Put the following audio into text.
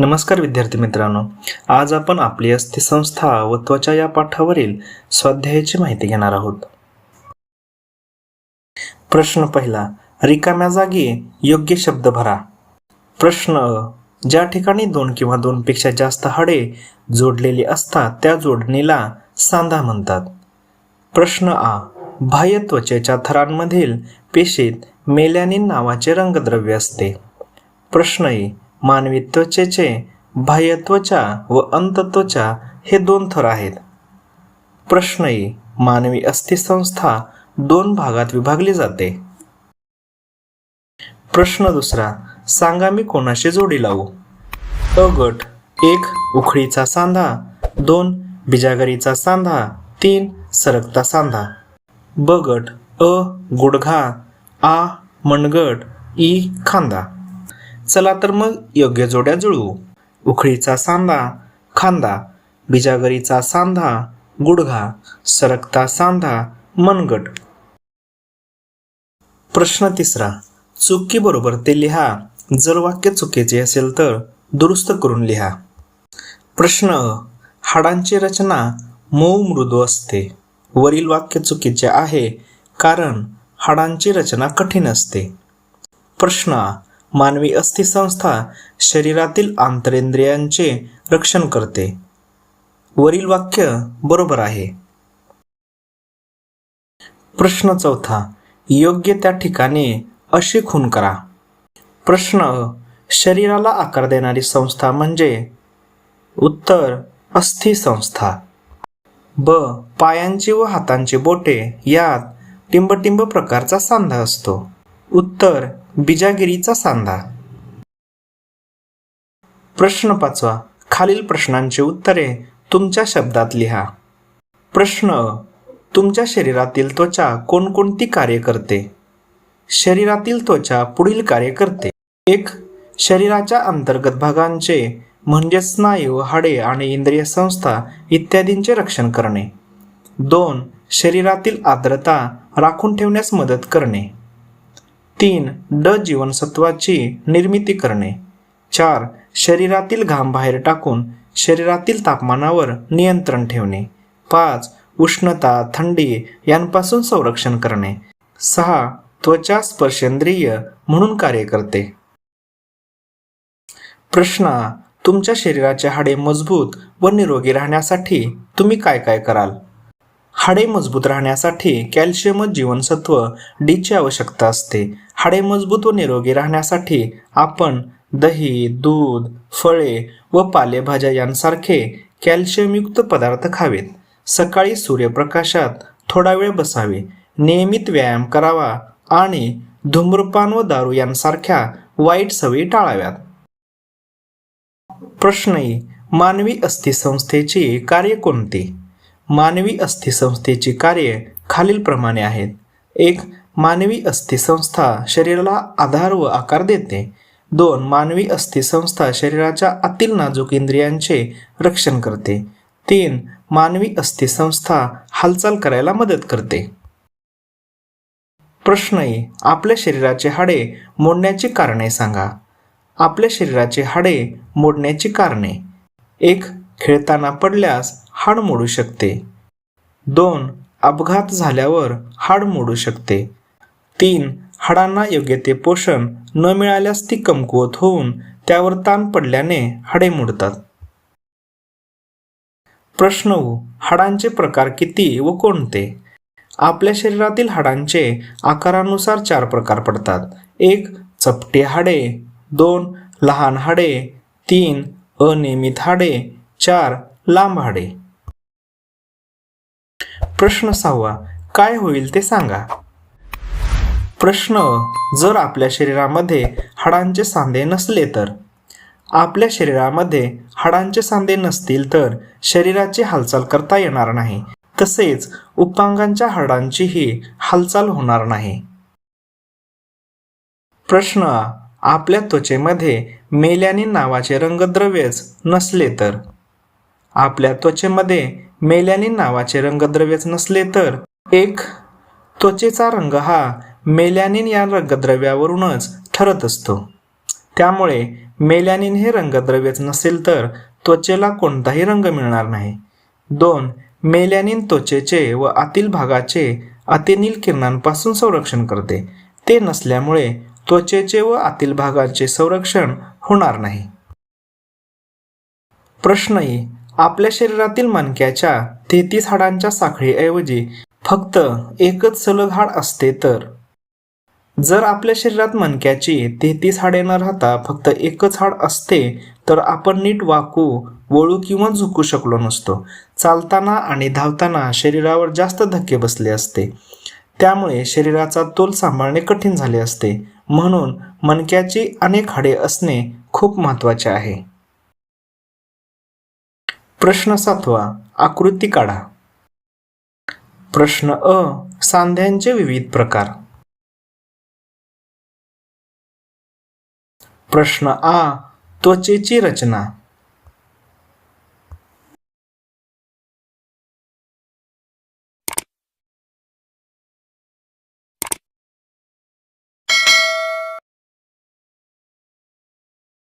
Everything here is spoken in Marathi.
नमस्कार विद्यार्थी मित्रांनो. आज आपण आपली अस्थिसंस्था व त्वचा या पाठावरील स्वाध्यायाची माहिती घेणार आहोत. प्रश्न पहिला रिकाम्या जागी योग्य शब्द भरा. प्रश्न ज्या ठिकाणी दोन किंवा दोनपेक्षा जास्त हाडे जोडलेली असतात त्या जोडणीला सांधा म्हणतात. प्रश्न आ बाह्य त्वचेच्या थरांमधील पेशीत मेलॅनिन नावाचे रंगद्रव्य असते. प्रश्न ए मानवी त्वचेचे बाह्य त्वचा व अंतत्वचा हे दोन थर आहेत. प्रश्नही मानवी अस्थिसंस्था दोन भागात विभागली जाते. प्रश्न दुसरा सांगा मी कोणाशी जोडी लावू? अ गट एक उखळीचा सांधा. दोन बिजागरीचा सांधा. तीन सरकता सांधा. ब गट अ गुडघा. आ मनगट. ई खांदा. चला तर मग योग्य जोड्या जुळवू. उखळीचा सांधा खांदा बिजागरीचा सांधा गुडघा सरकता सांधा मनगट. प्रश्न तिसरा. चुकी बरोबर ते लिहा. जर वाक्य चुकीचे असेल तर दुरुस्त करून लिहा. प्रश्न हाडांची रचना मऊ मृदू असते. वरील वाक्य चुकीचे आहे कारण हाडांची रचना कठीण असते. प्रश्न मानवी अस्थिसंस्था शरीरातील आंतरेंद्रियांचे रक्षण करते. वरील वाक्य बरोबर आहे. प्रश्न चौथा योग्य त्या ठिकाणी अशी खून करा. प्रश्न शरीराला आकार देणारी संस्था म्हणजे? उत्तर अस्थि संस्था ब पायांची व हातांची बोटे यात टिंबटिंब प्रकारचा सांधा असतो. उत्तर बिजागिरीचा सांधा. प्रश्न पाचवा. खालील प्रश्नांची उत्तरे तुमच्या शब्दात लिहा. प्रश्न तुमच्या शरीरातील त्वचा कोणकोणती कार्य करते? शरीरातील त्वचा पुढील कार्य करते. एक शरीराच्या अंतर्गत भागांचे म्हणजे स्नायू हाडे आणि इंद्रिय संस्था इत्यादींचे रक्षण करणे. दोन शरीरातील आर्द्रता राखून ठेवण्यास मदत करणे. तीन ड जीवनसत्वाची निर्मिती करणे. चार शरीरातील घाम बाहेर टाकून शरीरातील तापमानावर नियंत्रण ठेवणे. पाच उष्णता थंडी यांपासून संरक्षण करणे. सहा त्वचा स्पर्शेंद्रिय म्हणून कार्य करते. प्रश्न तुमच्या शरीराचे हाडे मजबूत व निरोगी राहण्यासाठी तुम्ही काय काय कराल? हाडे मजबूत राहण्यासाठी कॅल्शियम जीवनसत्व डीची आवश्यकता असते. हाडे मजबूत व निरोगी राहण्यासाठी आपण दही दूध फळे व पालेभाज्या यांसारखे कॅल्शियमयुक्त पदार्थ खावेत. सकाळी सूर्यप्रकाशात थोडा वेळ बसावे. नियमित व्यायाम करावा आणि धूम्रपान व दारू यांसारख्या वाईट सवयी टाळाव्यात. प्रश्न मानवी अस्थिसंस्थेची कार्य कोणती? मानवी अस्थिसंस्थेची कार्ये खालीलप्रमाणे आहेत. एक मानवी अस्थिसंस्था शरीराला आधार व आकार देते. दोन मानवी अस्थिसंस्था शरीराच्या आतील नाजूक इंद्रियांचे रक्षण करते. तीन मानवी अस्थिसंस्था हालचाल करायला मदत करते. प्रश्न ए. आपल्या शरीराचे हाडे मोडण्याची कारणे सांगा. आपल्या शरीराचे हाडे मोडण्याची कारणे. एक खेळताना पडल्यास हाड मोडू शकते. दोन अपघात झाल्यावर हाड मोडू शकते. तीन हाडांना योग्य ते पोषण न मिळाल्यास ती कमकुवत होऊन त्यावर ताण पडल्याने हाडे मोडतात. प्रश्न हाडांचे प्रकार किती व कोणते? आपल्या शरीरातील हाडांचे आकारानुसार चार प्रकार पडतात. एक चपटे हाडे. दोन लहान हाडे. तीन अनियमित हाडे. चार लांब हाडे. प्रश्न सहावा काय होईल ते सांगा. प्रश्न जर आपल्या शरीरामध्ये हाडांचे सांधे नसले तर? आपल्या शरीरामध्ये हाडांचे सांधे नसतील तर शरीराची हालचाल करता येणार नाही. तसेच उपांगांच्या हाडांचीही हालचाल होणार नाही. प्रश्न आपल्या त्वचेमध्ये मेलॅनिन नावाचे रंगद्रव्यच नसले तर? आपल्या त्वचेमध्ये मेलॅनिन नावाचे रंगद्रव्यच नसले तर? एक त्वचेचा रंग हा मेलॅनिन या रंगद्रव्यावरूनच ठरत असतो. त्यामुळे मेलॅनिन हे रंगद्रव्यच नसेल तर त्वचेला कोणताही रंग मिळणार नाही. दोन मेलॅनिन त्वचेचे व आतील भागाचे अतिनील किरणांपासून संरक्षण करते. ते नसल्यामुळे त्वचेचे व आतील भागाचे संरक्षण होणार नाही. प्रश्नही आपल्या शरीरातील मणक्याच्या तेहतीस हाडांच्या साखळीऐवजी फक्त एकच सलग हाड असते तर? जर आपल्या शरीरात मणक्याची तेहतीस हाडे न राहता फक्त एकच हाड असते तर आपण नीट वाकू वळू किंवा झुकू शकलो नसतो. चालताना आणि धावताना शरीरावर जास्त धक्के बसले असते. त्यामुळे शरीराचा तोल सांभाळणे कठीण झाले असते. म्हणून मणक्याची अनेक हाडे असणे खूप महत्त्वाचे आहे. प्रश्न सातवा आकृती काढा. प्रश्न अ सांध्यांचे विविध प्रकार. प्रश्न आ त्वचेची रचना